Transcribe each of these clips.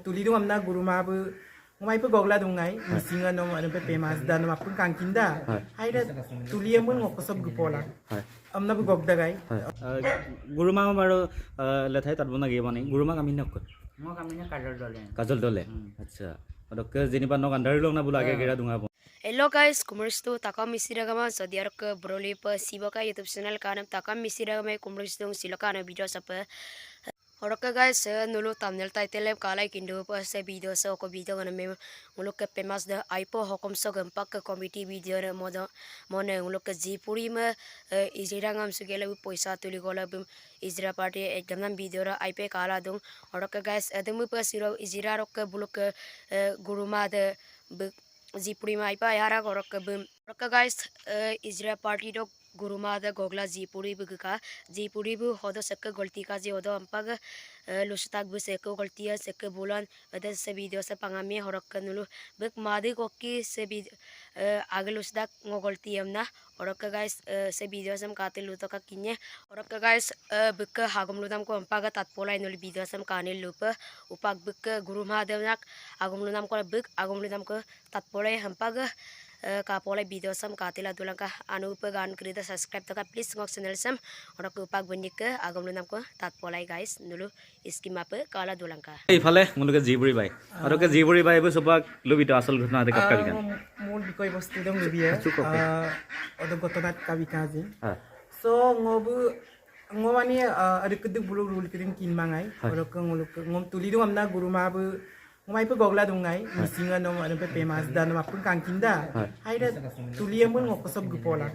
tuli dong amna guru ma bu ngomai pu gogla dong ngai misinga no anu pe pemas da no apun kangkinda haida tuli amun ngokosop gupola হয় amna bu gogda gai হয় গুৰুমাক বাৰু লেঠাই তাত বনা গিয়ে মানে গুৰুমাক আমি knock মোক আমি নে কাজৰ দলে কাজল দলে আচ্ছা অদক যেনিবা নক আন্ধাৰ লং না বোলো আগে গেৰা দুঙা Hello guys, kumursto takam misiragama so diarak broli pa siba ka YouTube channel kanam takam misiragama kumursto silo kana video sa Horok guys, eh, nulo thumbnail title em kalai kindo pa sa video sa ko video kana me mulok ke pemas da aipo hokom so gampak ka committee video na moda mone mulok ke jipuri ma izirangam su gele poisa tuli gola bim izra party ekdam nam video ra aipe kala dung horok guys adem pa siro izira rok ke bulok guruma de zipuri mai pa yara gorok bim rok guys izra party dok guruma da gogla zipuri bu ka zipuri bu hodo sak galti ka je hodo ampag lustak bu sek galti ya sek bulan ada se video se pangami horok nulu bek madi kokki se video आगे lusdak ngogolti amna orok guys se video sam katil luto ka kinye orok guys bek hagom ludam ko ampaga tatpolai nul upa gan krida subscribe to ka please ngok channel sam orok upak benik ke agom ludam ko tatpolai guys nulu skim apa kala dulangka এইফালে মোলোকে জিবুৰি চবাক আচল ঘটনা আদি কাপকা বিকান odo gotonat kabikazi হয় so ngobu ngomani ada keduk bulu rul kedin kin mangai oro ke ngom tuli dong amna guru ma bu maipagogla dong ngai misinga no ano pe pemas dan ma pun kangkin da haira tulia mun ngok sob gupola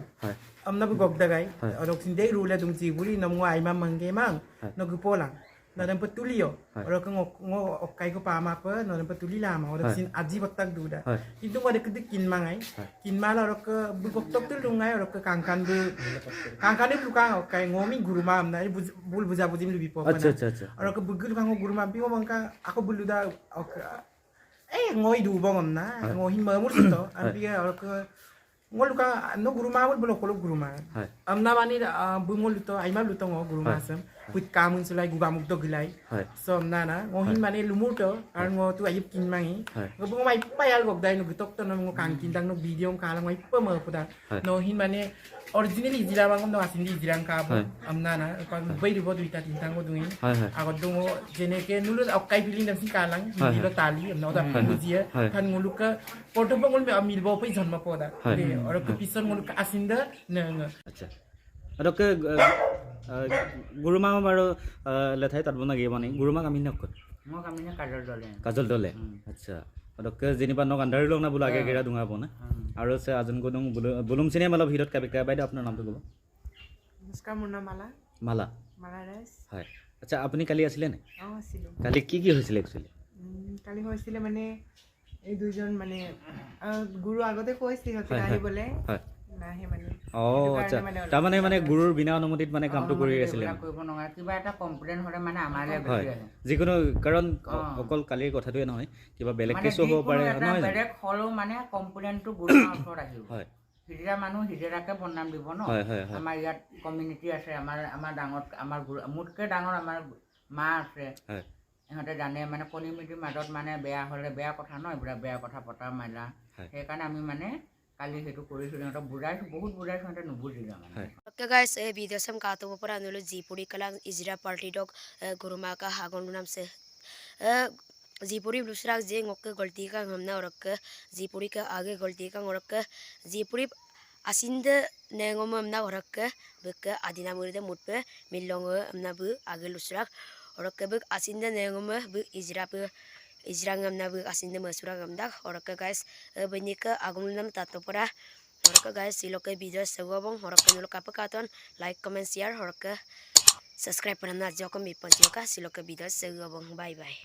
amna bu gogda gai orok sin dei rule dong ji guri nam ngai ma mangge mang no gupola no dan petuli yo oro ke ngok ngo okai ko pa ma pa no dan petuli lama oro sin aji batak duda হয় কিন্তু ada kedek kin mangai kin mala ro ke bugok tok tul lungai ro ke kangkan bu kangkan ni lukang kai ngomi guru mam na bul buja bujim lebih po আচ্ছা আচ্ছা আচ্ছা ro ke bugul kang guru mam bi mo ka aku bulu da ok eh ngoi du bom am na ngohin mamur to an bi ro ke ngol ka no guru mam bul ko guru mam はい am na bani bungol to ai ma luto quýt cao mừng sulai gu ba mục đô gilai som na na ngô hin mane lumur to ar ngô tu ayip kin mangi ngô bông mai pai al gok dai no gitok to no ngô kang kin dang no video ka la ngai pa ma puda no hin mane originally jira bang no asin di jirang ka bo am na na ko bai ribo du ta tin tango dungi agot dungo jene ke nulu ak kai feeling dam si ka lang ni lo tali am no da pu jia than ngô luk ka porto bangol me amil bo pai janma poda de or ko pisan ngô luk asinda na nga আচ্ছা আর গুৰুমাক বাৰু লেঠাই তাত বনা গিয়ে মানে গুৰুমাক আমি knock মোক আমি নে দলে। কাজল দলে? আচ্ছা। অদকে যেনিবা নক আন্ধাৰ লং না বোলো আগে গেৰা দুঙা পোৱা আৰু আছে আজন গদুং বুলুম চিনে মালা ভিতৰত কাবিকা। বাইদেউ আপোনাৰ নামটো ক'ব? নমস্কাৰ মোৰ নাম মালা। মালা। মালা ৰাইজ। হয়। আচ্ছা আপুনি কালি আছিলে নে? কালি কি কি হৈছিলে একচুৱেলি কালি হৈছিলে মানে এই দুজন মানে গুৰু আগতে কৈছে সিহঁতে হয়। আহিবলৈ। অঁ আচ্ছা। তাৰমানে মানে গুৰুৰ বিনা অনুমতিত মানে কামটো কৰি আছিলে। হয়। যিকোনো কাৰণ। অকল কালিৰ কথাটোৱে নহয় কিবা বেলেগ কেছো হ'ব পাৰে নহয় হয়। হিজৰা মানুহ হিজৰাকে বদনাম দিব ন? আমাৰ ইয়াত কমিউনিটি আছে আমাৰ আমাৰ ডাঙৰ আমাৰ মোতকৈ ডাঙৰ আমাৰ মা আছে। ইহঁতে জানে মানে কমিউনিটিৰ মাজত মানে বেয়া হ'লে বেয়া কথা ন? এইবিলাক বেয়া কথা পতা মেলা। সেইকাৰণে আমি মানে কালি সেইটো কৰিছোঁ সিহঁতক বুজাইছোঁ বহুত বুজাইছোঁ সিহঁতে নুবুজিলে মানে হয় Oke guys, eh, video sam kato po para nulo Zipuri kalang Izra party dog eh, guruma ka hagon lunam se. Eh, Zipuri lusrak je ngok गलती का हमना और Zipuri का आगे गलती का और Zipuri asinde nengom amna और bek adina muride mutpe millong amna bu आगे lusrak और bek asinde nengom bu Izra bu Izra ngamna bu asinde masura ngamda horaka guys benik agon tatopora Horka guys, silo ke video segobong horka nulo kapakaton like comment share horaka subscribe pa na jo ko mi pon ka silo ke video segobong bye bye